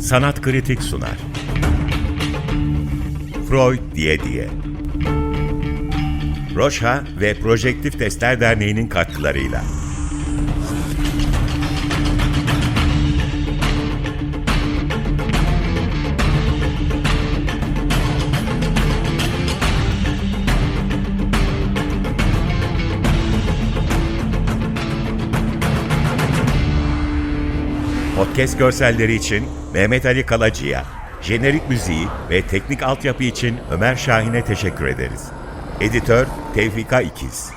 Sanat Kritik sunar. Freud diye diye. Roşa ve Projektif Testler Derneği'nin katkılarıyla. Podcast görselleri için Mehmet Ali Kalacı'ya, jenerik müziği ve teknik altyapı için Ömer Şahin'e teşekkür ederiz. Editör Tevfika İkiz.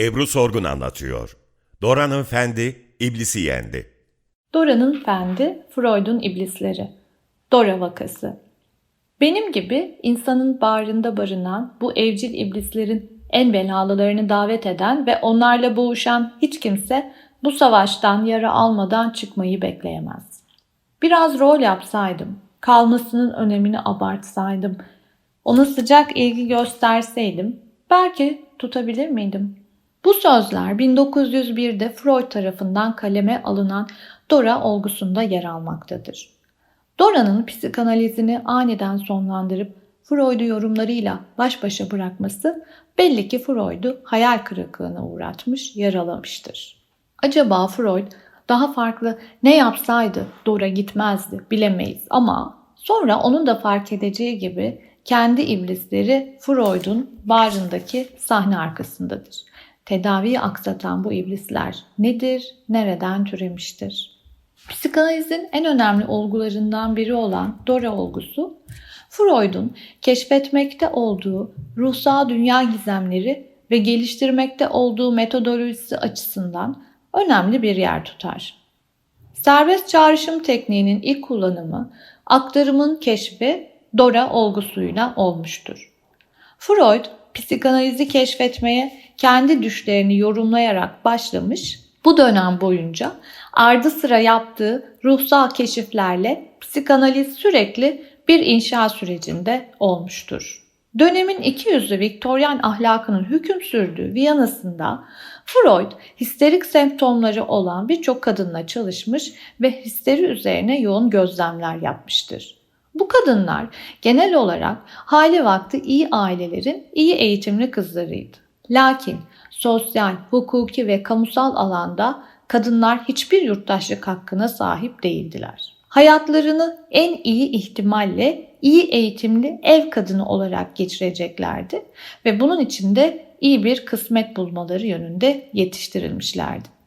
Ebru Sorgun anlatıyor. Dora'nın fendi iblisi yendi. Dora'nın fendi, Freud'un iblisleri. Dora vakası. Benim gibi insanın bağrında barınan bu evcil iblislerin en belalılarını davet eden ve onlarla boğuşan hiç kimse bu savaştan yara almadan çıkmayı bekleyemez. Biraz rol yapsaydım, kalmasının önemini abartsaydım, ona sıcak ilgi gösterseydim belki tutabilir miydim? Bu sözler 1901'de Freud tarafından kaleme alınan Dora olgusunda yer almaktadır. Dora'nın psikanalizini aniden sonlandırıp Freud'u yorumlarıyla baş başa bırakması belli ki Freud'u hayal kırıklığına uğratmış, yaralamıştır. Acaba Freud daha farklı ne yapsaydı Dora gitmezdi bilemeyiz ama sonra onun da fark edeceği gibi kendi iblisleri Freud'un bağrındaki sahne arkasındadır. Tedaviyi aksatan bu iblisler nedir, nereden türemiştir? Psikanalizin en önemli olgularından biri olan Dora olgusu, Freud'un keşfetmekte olduğu ruhsal dünya gizemleri ve geliştirmekte olduğu metodolojisi açısından önemli bir yer tutar. Serbest çağrışım tekniğinin ilk kullanımı aktarımın keşfi Dora olgusuyla olmuştur. Freud psikanalizi keşfetmeye kendi düşlerini yorumlayarak başlamış. Bu dönem boyunca ardı sıra yaptığı ruhsal keşiflerle psikanaliz sürekli bir inşa sürecinde olmuştur. Dönemin iki yüzlü Viktoryan ahlakının hüküm sürdüğü Viyana'sında Freud histerik semptomları olan birçok kadınla çalışmış ve histeri üzerine yoğun gözlemler yapmıştır. Kadınlar genel olarak hali vakti iyi ailelerin iyi eğitimli kızlarıydı. Lakin sosyal, hukuki ve kamusal alanda kadınlar hiçbir yurttaşlık hakkına sahip değildiler. Hayatlarını en iyi ihtimalle iyi eğitimli ev kadını olarak geçireceklerdi ve bunun için de iyi bir kısmet bulmaları yönünde yetiştirilmişlerdi.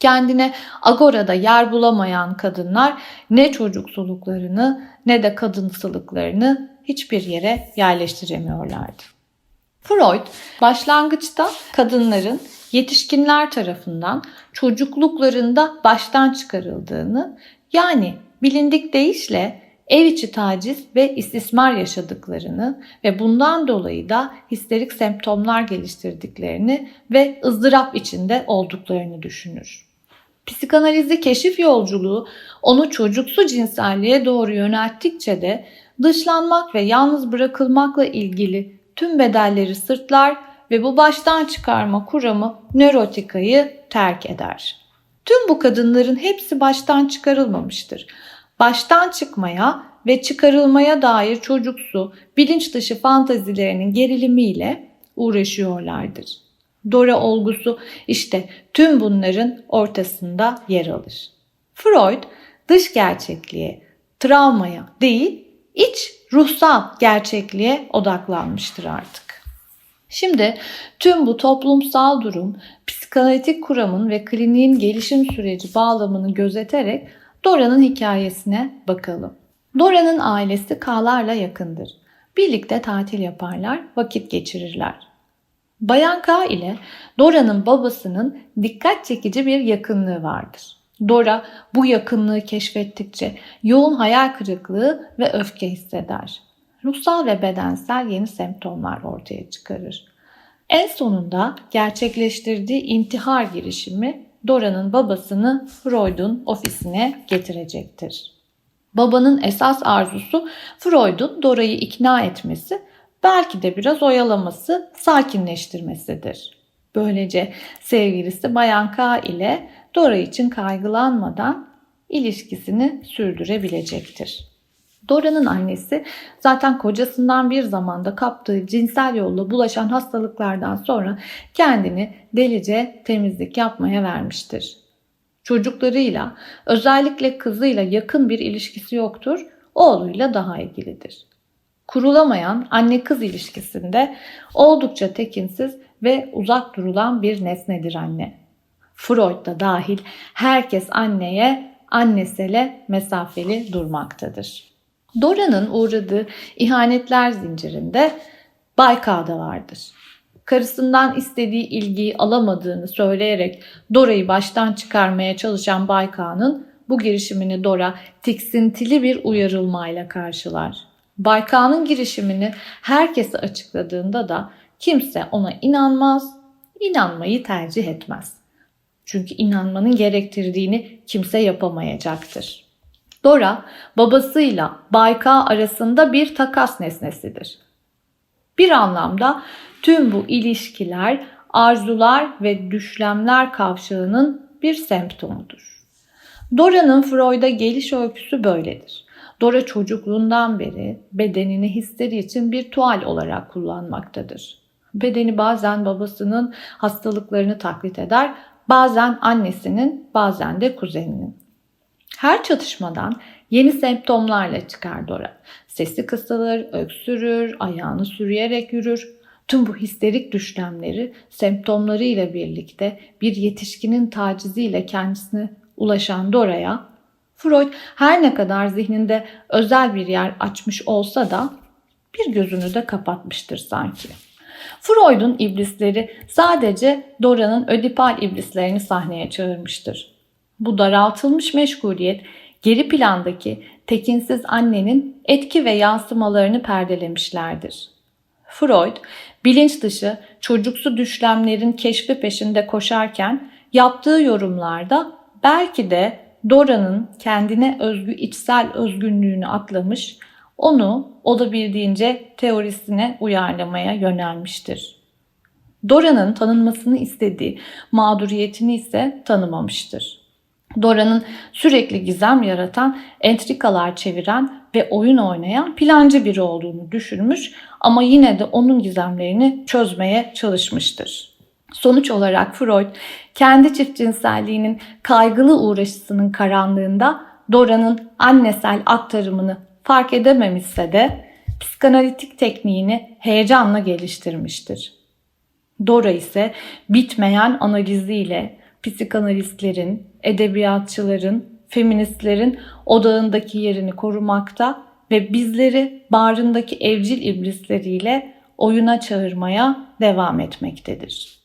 Kendine agorada yer bulamayan kadınlar ne çocuksuluklarını ne de kadınsılıklarını hiçbir yere yerleştiremiyorlardı. Freud başlangıçta kadınların yetişkinler tarafından çocukluklarında baştan çıkarıldığını yani bilindik deyişle ev içi taciz ve istismar yaşadıklarını ve bundan dolayı da histerik semptomlar geliştirdiklerini ve ızdırap içinde olduklarını düşünür. Psikanalizi keşif yolculuğu onu çocuksu cinselliğe doğru yönelttikçe de dışlanmak ve yalnız bırakılmakla ilgili tüm bedelleri sırtlar ve bu baştan çıkarma kuramı nörotikayı terk eder. Tüm bu kadınların hepsi baştan çıkarılmamıştır. Baştan çıkmaya ve çıkarılmaya dair çocuksu, bilinç dışı fantazilerinin gerilimiyle uğraşıyorlardır. Dora olgusu işte tüm bunların ortasında yer alır. Freud dış gerçekliğe, travmaya değil, iç ruhsal gerçekliğe odaklanmıştır artık. Şimdi tüm bu toplumsal durum, psikanalitik kuramın ve kliniğin gelişim süreci bağlamını gözeterek Dora'nın hikayesine bakalım. Dora'nın ailesi K'larla yakındır. Birlikte tatil yaparlar, vakit geçirirler. Bayan K ile Dora'nın babasının dikkat çekici bir yakınlığı vardır. Dora bu yakınlığı keşfettikçe yoğun hayal kırıklığı ve öfke hisseder. Ruhsal ve bedensel yeni semptomlar ortaya çıkarır. En sonunda gerçekleştirdiği intihar girişimi Dora'nın babasını Freud'un ofisine getirecektir. Babanın esas arzusu Freud'un Dora'yı ikna etmesi, belki de biraz oyalaması, sakinleştirmesidir. Böylece sevgilisi Bayan K ile Dora için kaygılanmadan ilişkisini sürdürebilecektir. Dora'nın annesi zaten kocasından bir zamanda kaptığı cinsel yolla bulaşan hastalıklardan sonra kendini delice temizlik yapmaya vermiştir. Çocuklarıyla, özellikle kızıyla yakın bir ilişkisi yoktur, oğluyla daha ilgilidir. Kurulamayan anne kız ilişkisinde oldukça tekinsiz ve uzak durulan bir nesnedir anne. Freud da dahil herkes anneye, annesele mesafeli durmaktadır. Dora'nın uğradığı ihanetler zincirinde Baykağ da vardır. Karısından istediği ilgiyi alamadığını söyleyerek Dora'yı baştan çıkarmaya çalışan Baykağ'ın bu girişimini Dora tiksintili bir uyarılmayla karşılar. Baykağ'ın girişimini herkese açıkladığında da kimse ona inanmaz, inanmayı tercih etmez. Çünkü inanmanın gerektirdiğini kimse yapamayacaktır. Dora babasıyla Bayka arasında bir takas nesnesidir. Bir anlamda tüm bu ilişkiler, arzular ve düşlemler kavşağının bir semptomudur. Dora'nın Freud'a geliş öyküsü böyledir. Dora çocukluğundan beri bedenini hisleri için bir tuval olarak kullanmaktadır. Bedeni bazen babasının hastalıklarını taklit eder, bazen annesinin, bazen de kuzeninin. Her çatışmadan yeni semptomlarla çıkar Dora. Sesi kısılır, öksürür, ayağını sürüyerek yürür. Tüm bu histerik düşlemleri semptomlarıyla birlikte bir yetişkinin taciziyle kendisine ulaşan Dora'ya Freud her ne kadar zihninde özel bir yer açmış olsa da bir gözünü de kapatmıştır sanki. Freud'un iblisleri sadece Dora'nın ödipal iblislerini sahneye çağırmıştır. Bu daraltılmış meşguliyet geri plandaki tekinsiz annenin etki ve yansımalarını perdelemişlerdir. Freud, bilinç dışı çocuksu düşlemlerin keşfi peşinde koşarken yaptığı yorumlarda belki de Dora'nın kendine özgü içsel özgünlüğünü atlamış, onu olabildiğince teorisine uyarlamaya yönelmiştir. Dora'nın tanınmasını istediği mağduriyetini ise tanımamıştır. Dora'nın sürekli gizem yaratan, entrikalar çeviren ve oyun oynayan plancı biri olduğunu düşünmüş ama yine de onun gizemlerini çözmeye çalışmıştır. Sonuç olarak Freud kendi çift cinselliğinin kaygılı uğraşısının karanlığında Dora'nın annesel aktarımını fark edememişse de psikanalitik tekniğini heyecanla geliştirmiştir. Dora ise bitmeyen analiziyle psikanalistlerin, edebiyatçıların, feministlerin odağındaki yerini korumakta ve bizleri bağrındaki evcil iblisleriyle oyuna çağırmaya devam etmektedir.